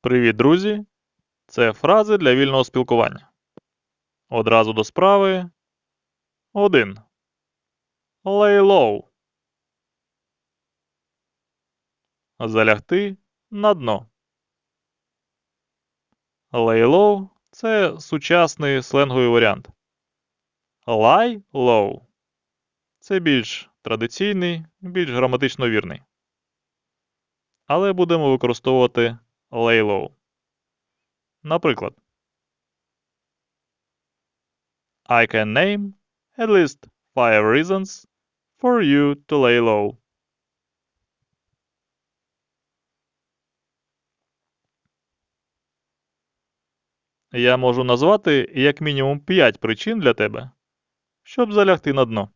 Привіт, друзі! Це фрази для вільного спілкування. Одразу до справи. 1. Lay low. Залягти на дно. Lay low – це сучасний сленговий варіант. Lie low – це більш традиційний, більш граматично вірний. Але будемо використовувати low. Наприклад, I can name at least five reasons for you to lay low. Я можу назвати як мінімум 5 причин для тебе, щоб залягти на дно.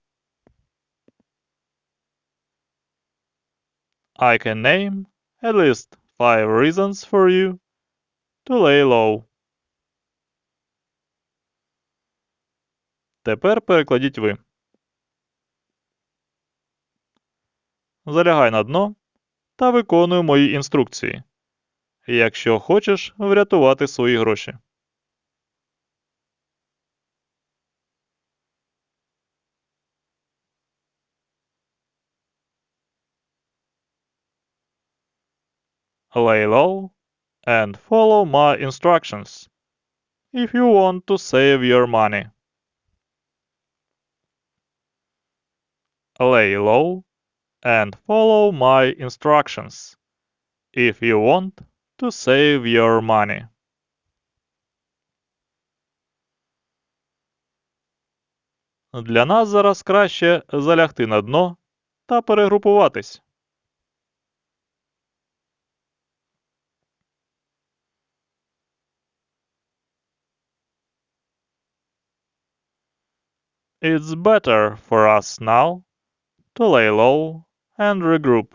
I can name at least five reasons for you to lay low. Тепер перекладіть ви. Залягай на дно та виконуй мої інструкції, якщо хочеш врятувати свої гроші. Lay low and follow my instructions if you want to save your money. Lay low and follow my instructions if you want to save your money. Для нас зараз краще залягти на дно та перегрупуватись. It's better for us now to lay low and regroup.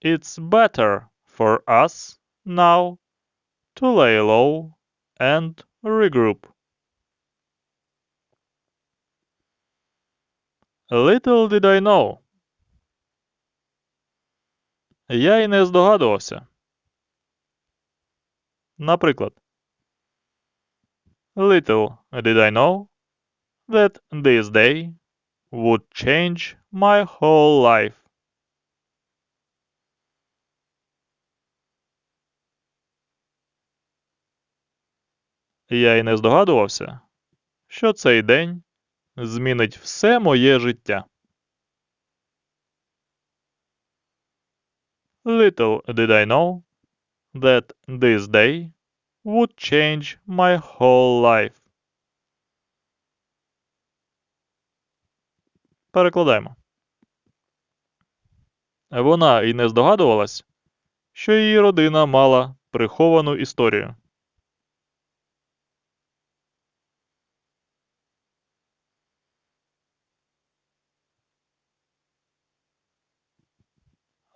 It's better for us now to lay low and regroup. Little did I know. Я й не здогадувався. Наприклад, Little did I know that this day would change my whole life. Я й не здогадувався, що цей день змінить все моє життя. Little did I know that this day would change my whole life. Перекладаємо. Вона і не здогадувалась, що її родина мала приховану історію.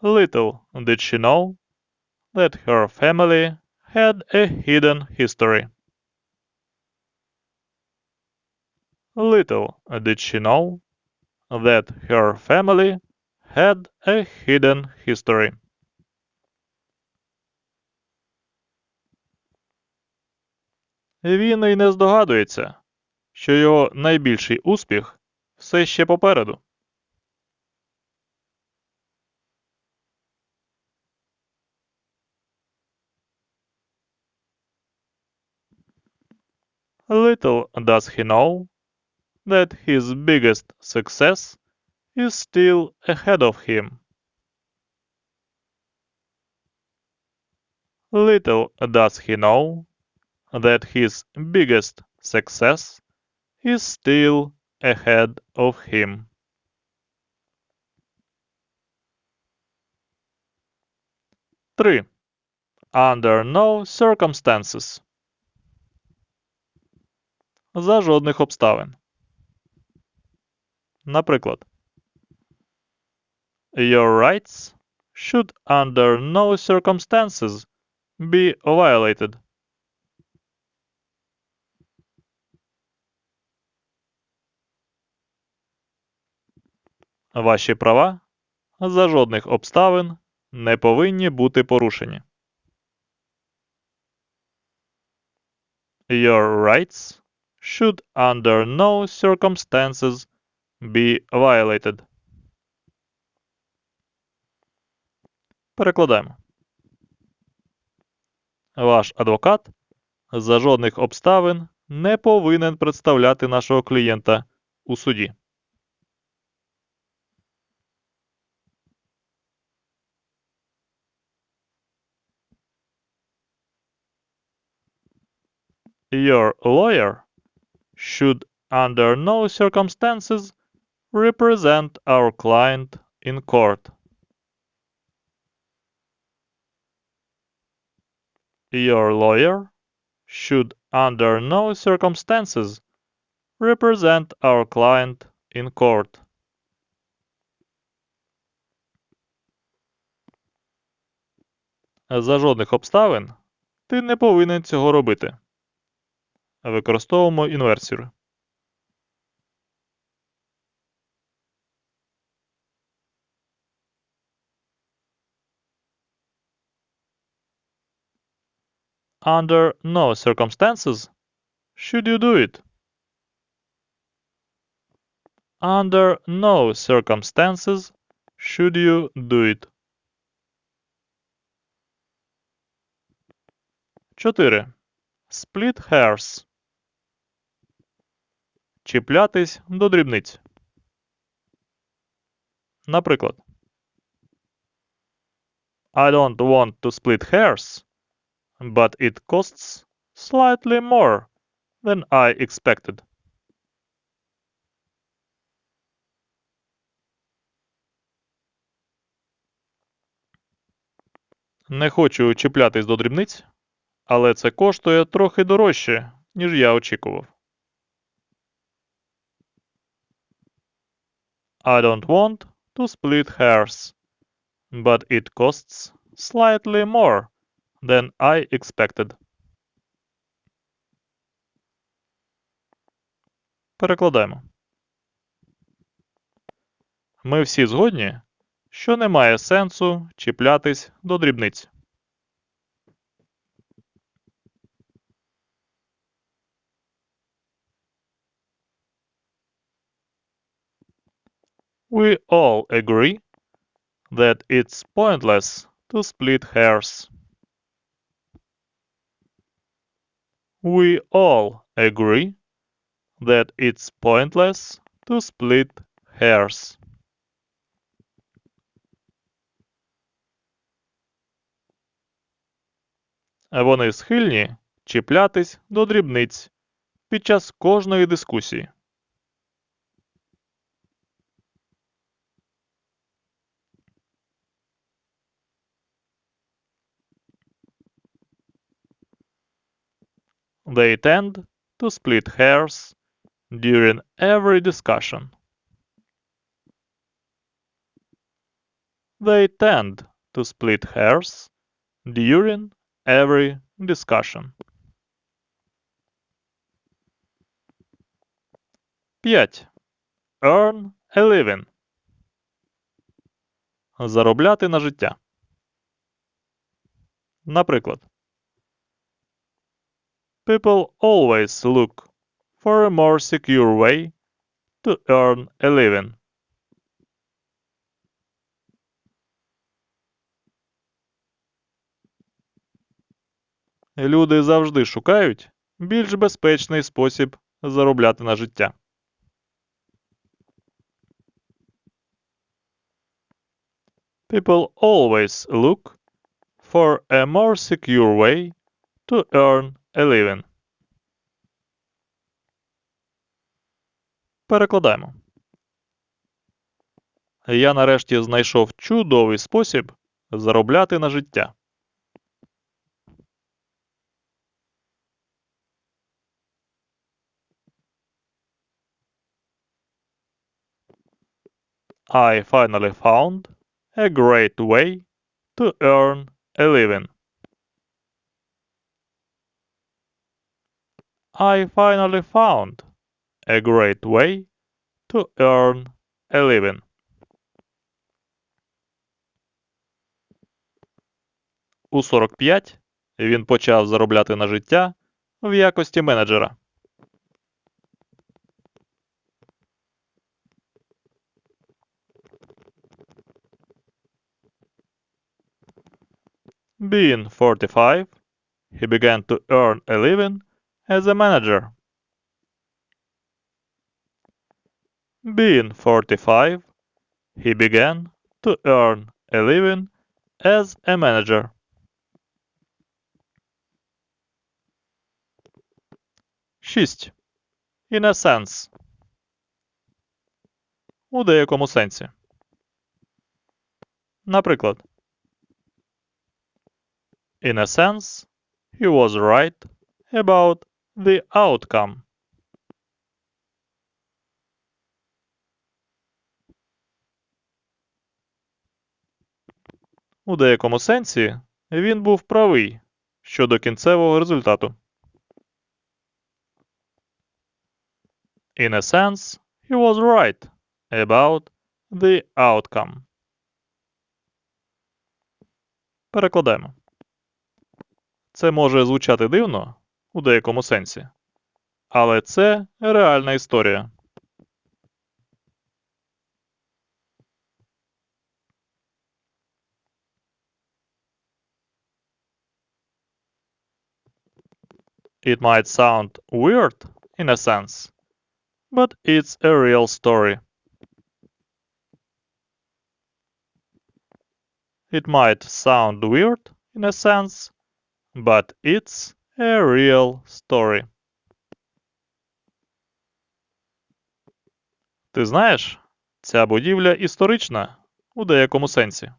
Little did she know that her family had a hidden history. Little did she know that her family had a hidden history. Він і не здогадується, що його найбільший успіх все ще попереду. Little does he know that his biggest success is still ahead of him. Little does he know that his biggest success is still ahead of him. Three. Under no circumstances. За жодних обставин. Наприклад, Your rights should under no circumstances be violated. Ваші права за жодних обставин не повинні бути порушені. Your rights should under no circumstances be violated. Перекладаємо. Ваш адвокат за жодних обставин не повинен представляти нашого клієнта у суді. Your lawyer should under no circumstances represent our client in court. Your lawyer should under no circumstances represent our client in court. За жодних обставин ти не повинен цього робити. Використовуємо інверсію. Under no circumstances should you do it. Under no circumstances should you do it. 4. Split hairs. Чіплятись до дрібниць. Наприклад. I don't want to split hairs, but it costs slightly more than I expected. Не хочу чіплятись до дрібниць, але це коштує трохи дорожче, ніж я очікував. I don't want to split hairs, but it costs slightly more than I expected. Перекладаємо. Ми всі згодні, що немає сенсу чіплятись до дрібниць. We all agree that it's pointless to split hairs. We all agree that it's pointless to split hairs. Вони схильні чіплятись до дрібниць під час кожної дискусії. They tend to split hairs during every discussion. They tend to split hairs during every discussion. 5. Earn a living. Заробляти на життя. Наприклад. People always look for a more secure way to earn a living. Люди завжди шукають більш безпечний спосіб заробляти на життя. People always look for a more secure way to earn a. Перекладаємо. Я нарешті знайшов чудовий спосіб заробляти на життя. I finally found a great way to earn a living. I finally found a great way to earn a living. у 45 він почав заробляти на життя в якості менеджера. Being 45, he began to earn a living as a manager. Being 45, he began to earn a living as a manager. Шість. In a sense. У деякому сенсі. Наприклад. In a sense, he was right about the outcome. У деякому сенсі він був правий щодо кінцевого результату. In a sense, he was right about the outcome. Перекладаємо. Це може звучати дивно у деякому сенсі, але це реальна історія. It might sound weird in a sense, but it's a real story. It might sound weird in a sense, but it's a real story. Ти знаєш, ця будівля історична у деякому сенсі.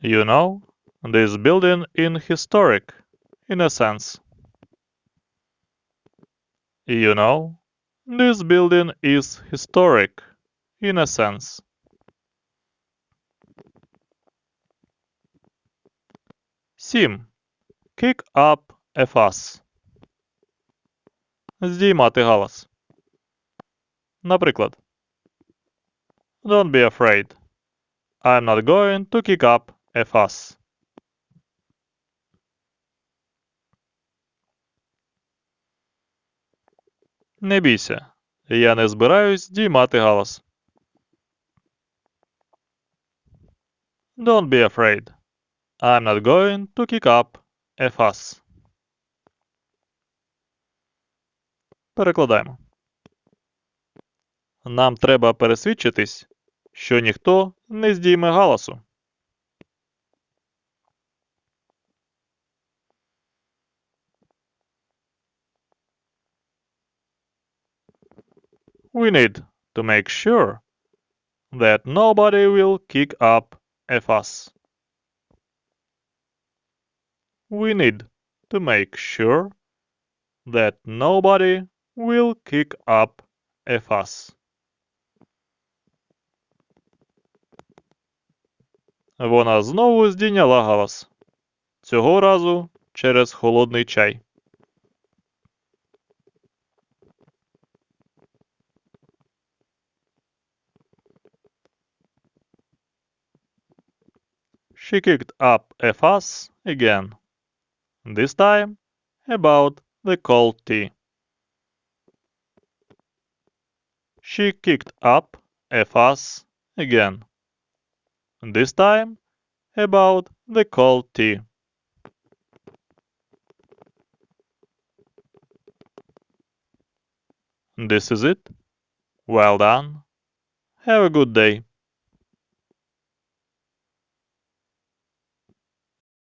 You know, this building in historic, in a sense. You know, this building is historic, in a sense. Сім. Kick up a fuss. Здіймати галас. Наприклад. Don't be afraid. I'm not going to kick up a fuss. Не бійся. Я не збираюсь діймати галас. Don't be afraid. I'm not going to kick up a fuss. Перекладаємо. Нам треба пересвідчитись, що ніхто не здійме галасу. We need to make sure that nobody will kick up a fuss. We need to make sure that nobody will kick up a fuss. Вона знову здійняла галас. Цього разу через холодний чай. She kicked up a fuss again. This time about the cold tea. She kicked up a fuss again. This time about the cold tea. This is it. Well done. Have a good day.